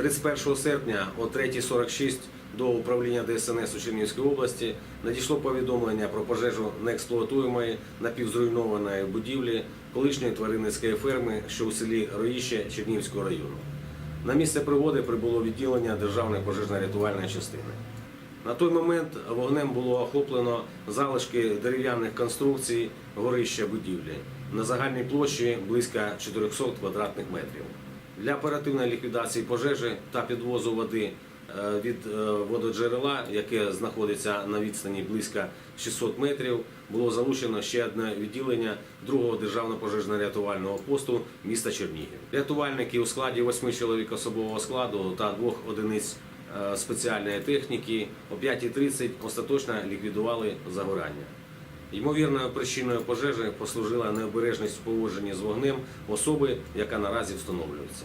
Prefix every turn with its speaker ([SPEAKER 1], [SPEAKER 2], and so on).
[SPEAKER 1] 31 серпня о 3.46 до управління ДСНС у Чернігівській області надійшло повідомлення про пожежу неексплуатуємої напівзруйнованої будівлі колишньої тваринницької ферми, що у селі Роїще Чернігівського району. На місце пригоди прибуло відділення Державної пожежно-рятувальної частини. На той момент вогнем було охоплено залишки дерев'яних конструкцій горища будівлі на загальній площі близько 400 квадратних метрів. Для оперативної ліквідації пожежі та підвозу води е, від е, вододжерела, яке знаходиться на відстані близько 600 метрів, було залучено ще одне відділення другого державного пожежно-рятувального посту міста Чернігів. Рятувальники у складі восьми чоловік особового складу та двох одиниць е, спеціальної техніки о 5.30 остаточно ліквідували загорання. Ймовірною причиною пожежі послужила необережність в поводженні з вогнем особи, яка наразі встановлюється.